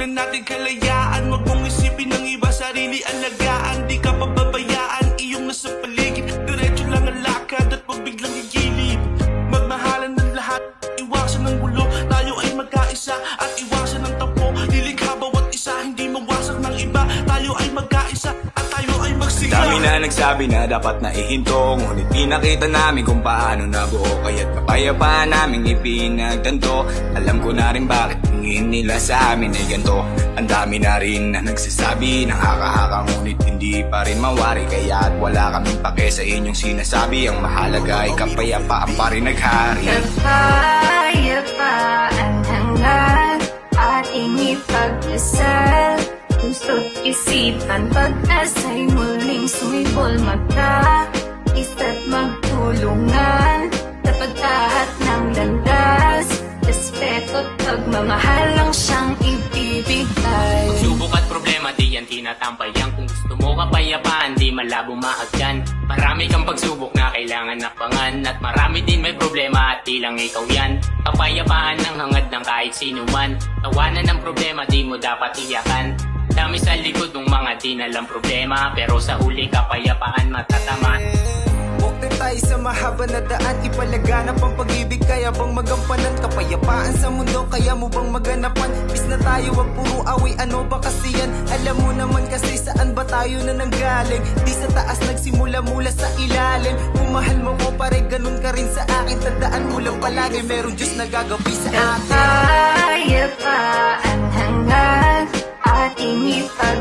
Sundan natin kalayaan Huwag mong isipin ng iba Sarili alagaan. Di ka pababayaan nagsabi na dapat na ihinto Ngunit pinakita namin kung paano nabuo. Kaya't kapayapaan namin ipinagtanto. Alam ko na rin bakit tingin nila sa amin ay ganito Ang dami na rin na nagsasabi Nakakahaka ngunit hindi pa rin mawari. Kaya't wala kaming pake sa inyong sinasabi. Ang mahalaga ay kapayapaan pa rin naghari. Kapayapaan isipan pag-asa'y muling sumibol magka Isa't magtulungan Dapat lahat ng landas. Respeto't pagmamahal lang siyang ibibigay. Subok at problema di yan tinatampayan Kung gusto mo kapayapaan di malabo mahagyan Marami kang pagsubok na kailangan nakbangan At marami din may problema at di lang ikaw yan. Kapayapaan ang hangad ng kahit sino man. Tawanan ng problema di mo dapat iyakan. sa ng mga di nalang problema Pero sa huli kapayapaan matatama Walk din tayo sa mahaba na daan Ipalaganap ang pag-ibig Kaya bang magampanan? Kapayapaan sa mundo Kaya mo bang maganapan? Bis na tayo wag puro away Ano ba kasi yan? Alam mo naman kasi saan ba tayo na nanggaling? Di sa taas nagsimula mula sa ilalim. Kung mahal mo ko pare ganun ka rin sa akin. Tandaan mo lang palagi Merong Diyos na gagawi sa atin Kapayapaan hangad ating ipagdasal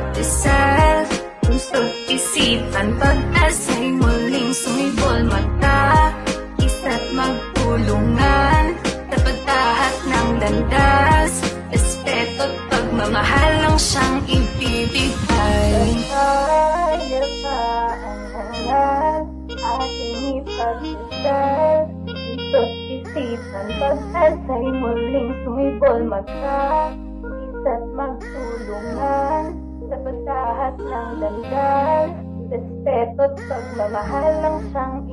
Respeto't pagmamahal lang siyang ibibigay. Kapayapaan hangad ating ipagdasal Puso't isipan pag-asa'y muling sumibol mata Isa't magtulungan Dapat lahat ng landas Respeto at pagmamahal lang siyang